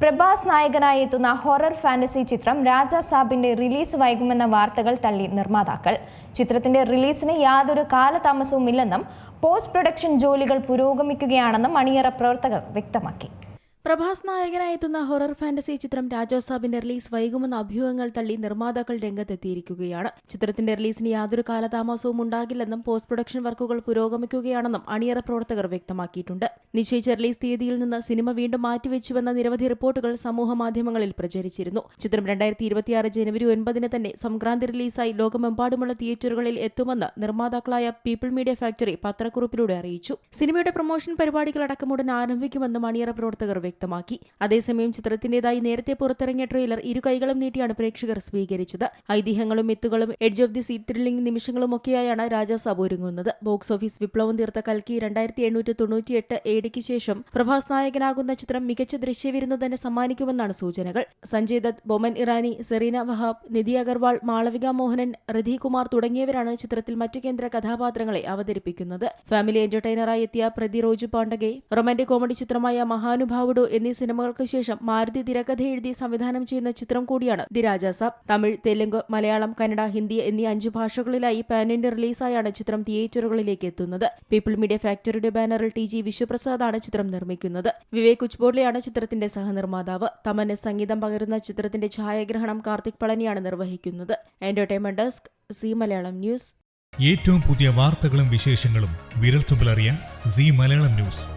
പ്രഭാസ് നായകനായി എത്തുന്ന horror fantasy ചിത്രം രാജാ സാബിന്റെ റിലീസ് വൈകുമെന്ന വാർത്തകൾ തള്ളി നിർമ്മാതാക്കൾ. ചിത്രത്തിന്റെ റിലീസിന് യാതൊരു കാലതാമസവും ഇല്ലെന്നും പോസ്റ്റ് പ്രൊഡക്ഷൻ ജോലികൾ പുരോഗമിക്കുകയാണെന്നും അണിയറ പ്രവർത്തകർ വ്യക്തമാക്കി. പ്രഭാസ് നായകനായി എത്തുന്ന ഹൊറർ ഫാന്റസി ചിത്രം രാജോസാബിന്റെ റിലീസ് വൈകുമെന്ന അഭ്യൂഹങ്ങൾ തള്ളി നിർമ്മാതാക്കൾ രംഗത്തെത്തിയിരിക്കുകയാണ്. ചിത്രത്തിന്റെ റിലീസിന് യാതൊരു കാലതാമസവും ഉണ്ടാകില്ലെന്നും പോസ്റ്റ് പ്രൊഡക്ഷൻ വർക്കുകൾ പുരോഗമിക്കുകയാണെന്നും അണിയറ പ്രവർത്തകർ വ്യക്തമാക്കിയിട്ടുണ്ട്. നിശ്ചയിച്ച റിലീസ് തീയതിയിൽ നിന്ന് സിനിമ വീണ്ടും മാറ്റിവെച്ചുവെന്ന നിരവധി റിപ്പോർട്ടുകൾ സമൂഹ മാധ്യമങ്ങളിൽ പ്രചരിച്ചിരുന്നു. ചിത്രം രണ്ടായിരത്തി ഇരുപത്തിയാറ് ജനുവരി ഒൻപതിന് തന്നെ സംക്രാന്തി റിലീസായി ലോകമെമ്പാടുമുള്ള തിയേറ്ററുകളിൽ എത്തുമെന്ന് നിർമ്മാതാക്കളായ പീപ്പിൾ മീഡിയ ഫാക്ടറി പത്രക്കുറിപ്പിലൂടെ അറിയിച്ചു. സിനിമയുടെ പ്രൊമോഷൻ പരിപാടികളടക്കം ഉടൻ ആരംഭിക്കുമെന്നും അണിയറ പ്രവർത്തകർ വ്യക്തമാക്കി. അതേസമയം ചിത്രത്തിന്റേതായി നേരത്തെ പുറത്തിറങ്ങിയ ട്രെയിലർ ഇരു കൈകളും നീട്ടിയാണ് പ്രേക്ഷകർ സ്വീകരിച്ചത്. ഐതിഹ്യങ്ങളും മിത്തുകളും edge of the seat thrilling നിമിഷങ്ങളും ഒക്കെയായാണ് രാജാസാബ് ഒരുങ്ങുന്നത്. ബോക്സ് ഓഫീസ് വിപ്ലവം തീർത്ത കൽക്കി രണ്ടായിരത്തി എണ്ണൂറ്റി തൊണ്ണൂറ്റിയെട്ട് ഏടിക്ക് ശേഷം പ്രഭാസ് നായകനാകുന്ന ചിത്രം മികച്ച ദൃശ്യവിരുന്നു തന്നെ സമ്മാനിക്കുമെന്നാണ് സൂചനകൾ. സഞ്ജയ് ദത്ത് ബൊമൻ ഇറാനി സെറീന വഹാബ് നിധി അഗർവാൾ മാളവിക മോഹനൻ റിധി കുമാർ തുടങ്ങിയവരാണ് ചിത്രത്തിൽ മറ്റു കേന്ദ്ര കഥാപാത്രങ്ങളെ അവതരിപ്പിക്കുന്നത്. ഫാമിലി എന്റർടൈനറായി എത്തിയ പ്രതി റോജു പാണ്ഡഗെ റൊമാന്റിക് കോമഡി ചിത്രമായ മഹാനുഭാവുഡു എന്നീ സിനിമകൾക്ക് ശേഷം മാരുതി തിരക്കഥ എഴുതി സംവിധാനം ചെയ്യുന്ന ചിത്രം കൂടിയാണ് ദി രാജാസാബ് തമിഴ് തെലുങ്ക് മലയാളം കന്നഡ ഹിന്ദി എന്നീ അഞ്ച് ഭാഷകളിലായി ഇന്ത്യ റിലീസായാണ് ചിത്രം തിയേറ്ററുകളിലേക്ക് എത്തുന്നത്. പീപ്പിൾ മീഡിയ ഫാക്ടറിയുടെ ബാനറിൽ ടി ജി വിശ്വപ്രസാദാണ് ചിത്രം നിർമ്മിക്കുന്നത്. വിവേക് ഉച്ച്ബോർലെയാണ് ചിത്രത്തിന്റെ സഹനിർമ്മാതാവ്. തമന് സംഗീതം പകരുന്ന ചിത്രത്തിന്റെ ഛായാഗ്രഹണം കാർത്തിക് പളനിയാണ് നിർവഹിക്കുന്നത്. Entertainment desk Zee Malayalam news. ഏറ്റവും പുതിയ വാർത്തകളും വിശേഷങ്ങളും വിരൽത്തുമ്പിലറിയാൻ സി മലയാളം ന്യൂസ്.